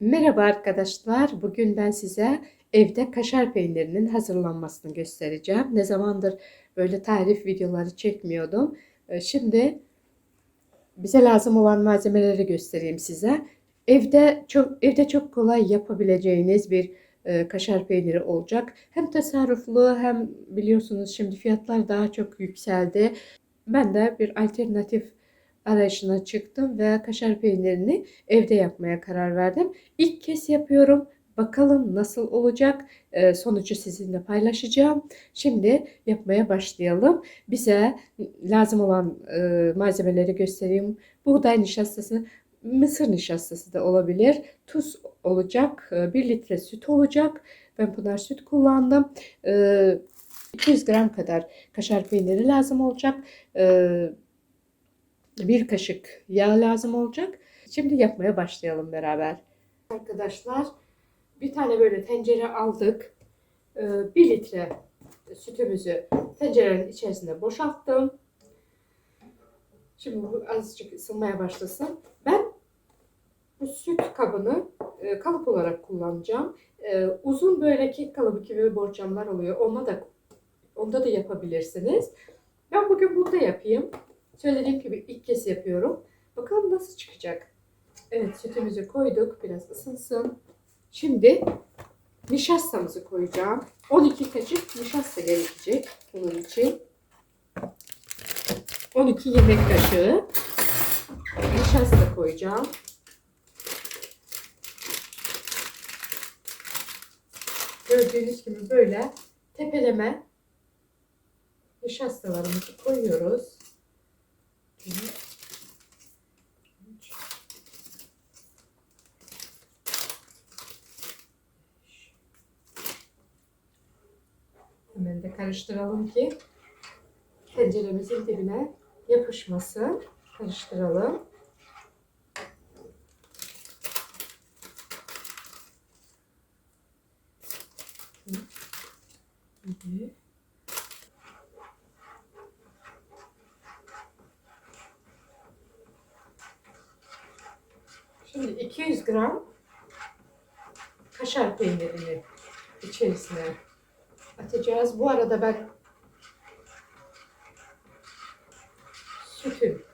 Merhaba arkadaşlar. Bugün ben size evde kaşar peynirinin hazırlanmasını göstereceğim. Ne zamandır böyle tarif videoları çekmiyordum. Ee, Şimdi bize lazım olan malzemeleri göstereyim size. Evde çok evde çok kolay yapabileceğiniz bir e, kaşar peyniri olacak. Hem tasarruflu hem biliyorsunuz şimdi fiyatlar daha çok yükseldi. Ben de bir alternatif arayışına çıktım ve kaşar peynirini evde yapmaya karar verdim. İlk kez yapıyorum. Bakalım nasıl olacak? Ee, sonucu sizinle paylaşacağım. Şimdi yapmaya başlayalım. Bize lazım olan e, malzemeleri göstereyim. Buğday nişastası, mısır nişastası da olabilir. Tuz olacak. 1 litre süt olacak. Ben pınar süt kullandım. Ee, 200 gram kadar kaşar peyniri lazım olacak. Ee, bir kaşık yağ lazım olacak. Şimdi yapmaya başlayalım beraber. Arkadaşlar bir tane böyle tencere aldık. Ee, Bir litre sütümüzü tencerenin içerisine boşalttım. Şimdi bu azıcık ısınmaya başlasın. Ben bu süt kabını e, kalıp olarak kullanacağım. E, Uzun böyle kek kalıbı gibi borcamlar oluyor. Onda da onda da yapabilirsiniz. Ben bugün bunda yapayım. Söylediğim gibi ilk kez yapıyorum. Bakalım nasıl çıkacak. Evet sütümüzü koyduk. Biraz ısınsın. Şimdi nişastamızı koyacağım. 12 kaşık nişasta gerekecek bunun için. 12 yemek kaşığı nişasta koyacağım. Gördüğünüz gibi böyle tepeleme nişastalarımızı koyuyoruz. Hemen de karıştıralım ki tenceremizin dibine yapışmasın. Karıştıralım. Evet. Şimdi 200 gram kaşar peynirini içerisine atacağız. Bu arada ben sütün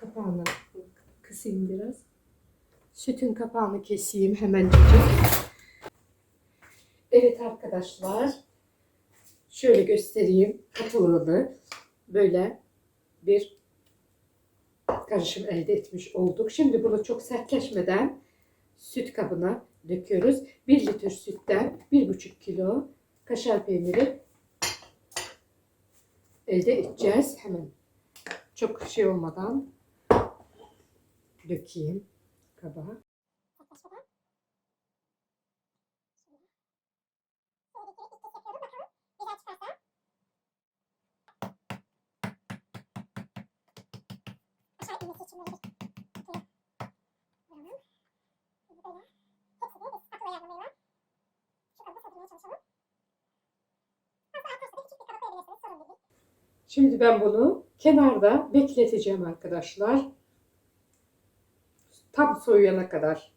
kapağını kısayım biraz. Sütün kapağını keseyim hemencecik. Evet arkadaşlar. Şöyle göstereyim katılığını. Böyle bir karışım elde etmiş olduk. Şimdi bunu çok sertleşmeden süt kabına döküyoruz. 1 litre sütten 1,5 kilo kaşar peyniri elde edeceğiz. Hemen çok şey olmadan dökeyim Şimdi ben bunu kenarda bekleteceğim arkadaşlar. Tam soğuyana kadar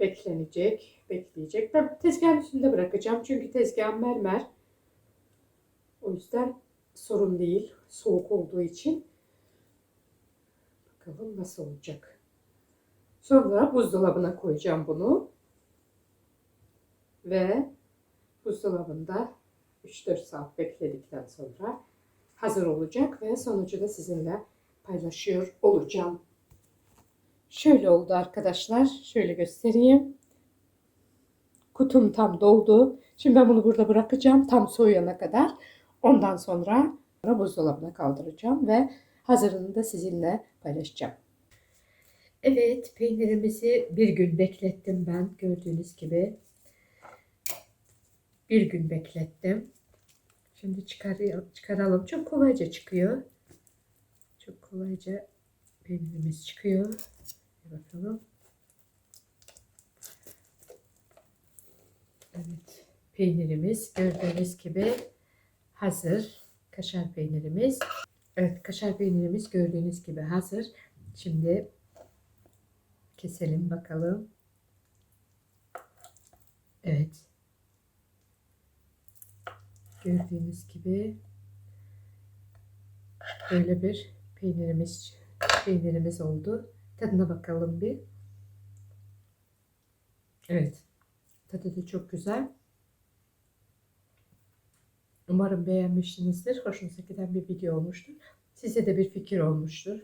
beklenecek, bekleyecek. Ben tezgahın üstünde bırakacağım çünkü tezgahım mermer. O yüzden sorun değil, soğuk olduğu için. Bakalım nasıl olacak. Sonra buzdolabına koyacağım bunu. Ve buzdolabında 3-4 saat bekledikten sonra hazır olacak ve sonucu da sizinle paylaşıyor olacağım. Şöyle oldu arkadaşlar. Şöyle göstereyim. Kutum tam doldu. Şimdi ben bunu burada bırakacağım tam soğuyana kadar. Ondan sonra buzdolabına kaldıracağım ve hazırını da sizinle paylaşacağım. Evet peynirimizi bir gün beklettim ben gördüğünüz gibi. Bir gün beklettim. Şimdi çıkarıyor, çıkaralım. Çok kolayca çıkıyor. Çok kolayca peynirimiz çıkıyor. Bir bakalım. Evet. Peynirimiz gördüğünüz gibi hazır. Kaşar peynirimiz. Evet kaşar peynirimiz gördüğünüz gibi hazır. Şimdi keselim bakalım. Evet. Gördüğünüz gibi böyle bir peynirimiz peynirimiz oldu. Tadına bakalım bir. Evet. Tadı da çok güzel. Umarım beğenmişsinizdir. Hoşunuza giden bir video olmuştur. Size de bir fikir olmuştur.